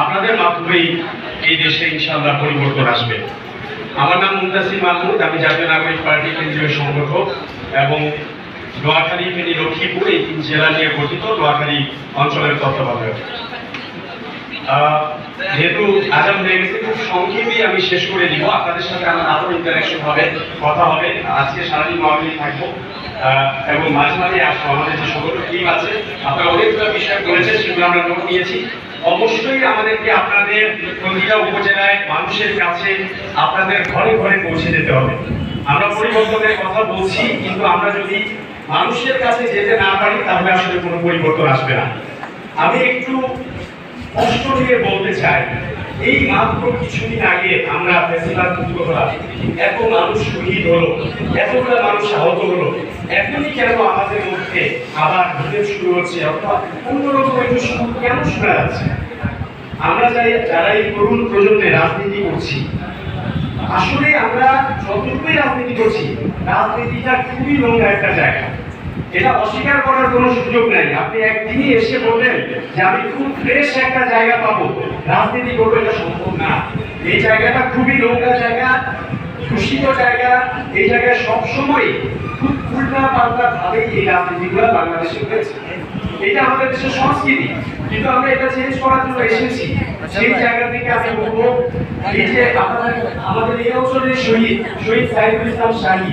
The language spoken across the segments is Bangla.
আপনাদের মাধ্যমেই এই দেশে ইনশাআল্লাহ পরিবর্তন আসবে। আমার নাম মুন্তাসির মাহমুদ, আমি জাতীয় নাগরিক পার্টি কেন্দ্রীয় সংগঠক এবং নোয়াখালী ফেনী লক্ষ্মীপুর এই তিন জেলা নিয়ে গঠিত নোয়াখালী অঞ্চলের তত্ত্বাবধায়ক। যেহেতু আজাম হয়ে গেছে, খুব সংক্ষেপে আমি শেষ করে দিব। আপনাদের সাথে আমার আরও ইন্টারাকশন হবে, কথা হবে। আজকে সারাদিন নোয়াখালী থাকব। এবং মাঝে মাঝে আসব। আমাদের যে সকল টিম আছে, আপনারা অনেকগুলো বিষয় বলেছেন, সেগুলো আমরা নোট নিয়েছি। অবশ্যই আমাদেরকে আপনাদের প্রতিটা উপজেলায় মানুষের কাছে আপনাদের ঘরে ঘরে পৌঁছে যেতে হবে। আমরা পরিবর্তনের কথা বলছি, কিন্তু আমরা যদি মানুষের কাছে যেতে না পারি, তাহলে আসলে কোনো পরিবর্তন আসবে না। আমি একটু কষ্ট নিয়ে বলতে চাই এই মাত্র কিছুদিন আগে আমরা মুক্ত হলাম এত মানুষ শহীদ হলো, এতগুলো মানুষ আহত হলো। এখনই কেন আমাদের মধ্যে আবার ভিড় শুরু হচ্ছে? অথবা অন্যরকম একটু কেন শোনা যাচ্ছে? আমরা যাই যারা এই তরুণ প্রজন্মে রাজনীতি করছি, আসলে আমরা যতটুকুই রাজনীতি করছি, রাজনীতিটা খুবই নোংরা একটা জায়গা। এটা অস্বীকার করার কোনো সুযোগ নাই। আপনি একদিনই এসে বললেন যে আমি খুব ফ্রেশ একটা জায়গা পাবো। রাজনীতি করব, এটা সম্ভব না। এই জায়গাটা খুবই নোংরা জায়গা, দূষিত জায়গা। এই জায়গায় সবসময় খুব উল্টা পাল্টা ভাবে এই রাজনীতিগুলো বাংলাদেশে হয়েছে। এটা আমাদের দেশের সংস্কৃতি। কিন্তু আমরা এটা চেঞ্জ করার জন্য এসেছি। সেই জায়গা থেকে আমি বলব, এই যে আমাদের এই অঞ্চলের শহীদ শহীদ সাইদুল ইসলাম শাহী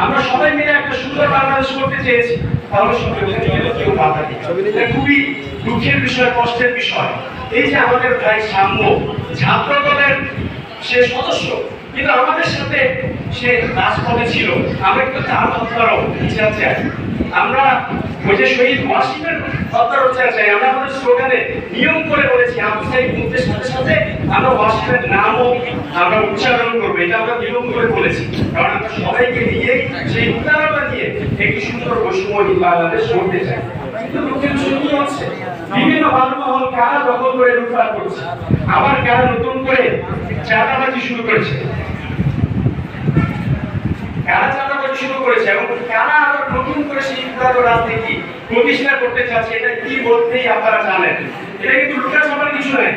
আমরা সবাই মিলে একটা সুন্দর বাংলাদেশ করতে চেয়েছি। তাহলে সবাই মিলে কেউ বাধা এটা খুবই দুঃখের বিষয় কষ্টের বিষয়। এই যে আমাদের ভাই সাম্য ছাত্র দলের সে সদস্য কিন্তু আমাদের সাথে সে রাজপথে ছিল। আমরা কিন্তু তার হত্যারও বিচার চাই। আমরা ওই যে শহীদ ওয়াসিমের হত্যার বিচার চাই। আমরা আমাদের স্লোগানে নিয়ম করে বলেছি সাইদ মুক্তির সাথে সাথে আমরা ওয়াসিমের নামও আমরা উচ্চারণ করব। এটা আমরা নিয়ম করে বলেছি। কারণ আমরা সবাইকে নিয়ে সেই উদাহরণটা নিয়ে একটি সুন্দর বৈষম্যহীন বাংলাদেশ গড়তে চাই। আবার নতুন করে প্রতিষ্ঠা করতে চাচ্ছে, এটা কি বলতেই আপনারা জানেন? এটা কিন্তু লুটা কিছু নয়।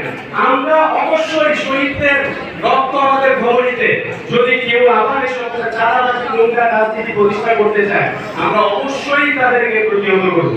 আমরা অবশ্যই শহীদদের রক্ত আমাদের ভবনীতে। যদি কেউ আবার এসব চাঁদাবাজি নোংরা রাজনীতি প্রতিষ্ঠা করতে চায়, আমরা অবশ্যই তাদেরকে প্রতিহত করব।